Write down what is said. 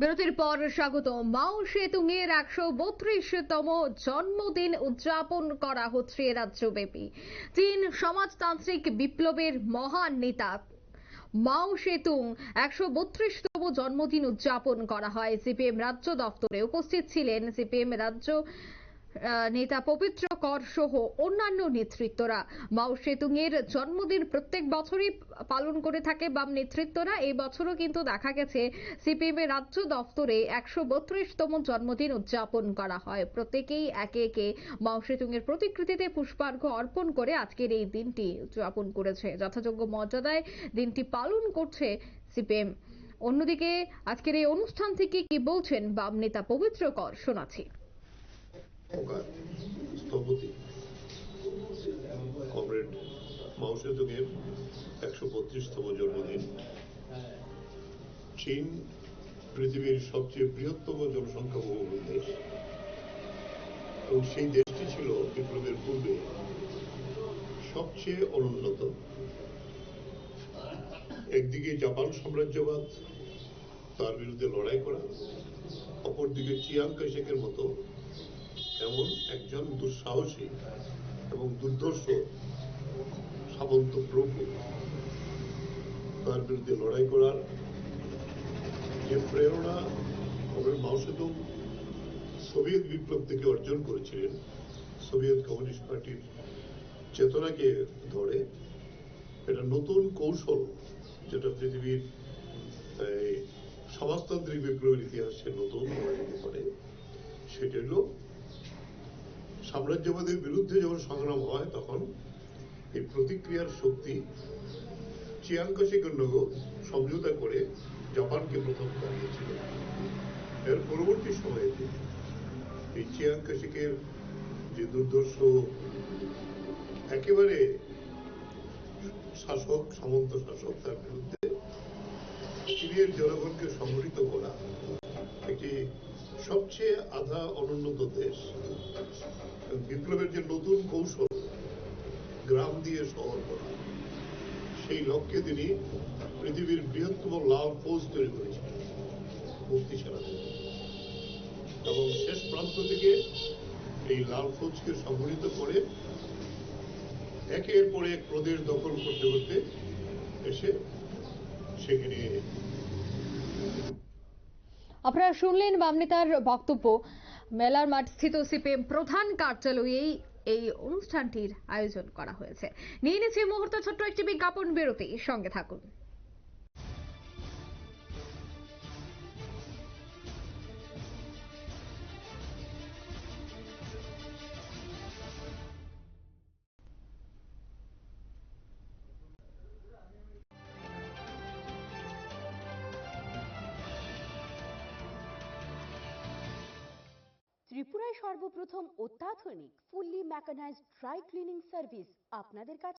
বিরতির পর স্বাগত মাও সেতুংয়ের একশো বত্রিশতম জন্মদিন উদযাপন করা হচ্ছে রাজ্যব্যাপী। চীন সমাজতান্ত্রিক বিপ্লবের মহান নেতা। মাও সেতুং একশো বত্রিশতম জন্মদিন উদযাপন করা হয়। সিপিএম রাজ্য দপ্তরে উপস্থিত ছিলেন সিপিএম রাজ্য নেতা পবিত্র কর সহ অন্যান্য নেতৃত্বরা। মাও সেতুং এর জন্মদিন প্রত্যেক বছরই পালন করে থাকে বাম নেতৃত্বরা। এই বছরও কিন্তু দেখা গেছে সিপিএম এর রাজ্য দপ্তরে একশো বত্রিশতম জন্মদিন উদযাপন করা হয়। প্রত্যেকেই একে একে মাও সেতুং এর প্রতিকৃতিতে পুষ্পার্ঘ অর্পণ করে আজকের এই দিনটি উদযাপন করেছে। যথাযোগ্য মর্যাদায় দিনটি পালন করছে সিপিএম। অন্যদিকে আজকের এই অনুষ্ঠান থেকে কি বলছেন বাম নেতা পবিত্র কর? শোনাচ্ছি। স্থপতি। কমরেড মাউসেদুংয়ের একশো বত্রিশতম জন্মদিন। চীন পৃথিবীর সবচেয়ে বৃহত্তম জনসংখ্যা বহুল দেশ। এবং সেই দেশটি ছিল বিপ্লবের পূর্বে সবচেয়ে অনুন্নত। একদিকে জাপান সাম্রাজ্যবাদ, তার বিরুদ্ধে লড়াই করা, অপরদিকে চিয়াং কাইশেকের মতো এমন একজন দুঃসাহসী এবং দুর্ধর্ষ সামন্ত প্রভু তার বিরুদ্ধে লড়াই করার যে প্রেরণা কমরেড মাওসেতুং সোভিয়েত বিপ্লব থেকে অর্জন করেছিলেন, সোভিয়েত কমিউনিস্ট পার্টির চেতনাকে ধরে, এটা নতুন কৌশল যেটা পৃথিবীর সমাজতান্ত্রিক বিপ্লবের ইতিহাসে নতুন পারে সেটা হলো সাম্রাজ্যবাদের বিরুদ্ধে যখন সংগ্রাম হয়, তখন এই প্রতিক্রিয়ার শক্তি চিয়াংকাশিকের সমঝোতা করে জাপানকে প্রথম দাঁড়িয়েছিল এর পরবর্তী সময়েতে এই চিয়াংকাশিকের যে দুর্দর্শ একেবারে শাসক, সামন্ত শাসক তার বিরুদ্ধে চীনের জনগণকে সংগঠিত করা একটি সবচেয়ে আধা অনুন্নত দেশ। বিপ্লবের যে নতুন কৌশল, গ্রাম দিয়ে শহর করা, সেই লক্ষ্যে তিনি পৃথিবীর বৃহত্তম লাল ফৌজ তৈরি করেছিলেন মুক্তি সেনাদের এবং শেষ প্রান্ত থেকে এই লাল ফৌজকে সংগঠিত করে একের পর এক প্রদেশ দখল করতে করতে এসে সেখানে আপনারা শুনলেন বামনেতার বক্তব্য। মেলার মাঠ স্থিত সিপিএম প্রধান কার্যালয়েই এই অনুষ্ঠানটির আয়োজন করা হয়েছে। নিয়ে নিচ্ছে মুহূর্ত ছোট্ট একটি বিজ্ঞাপন বিরতি। সঙ্গে থাকুন। ত্রিপুরায় সর্বপ্রথম অত্যাধুনিক fully mechanized dry cleaning service আপনাদের কাছে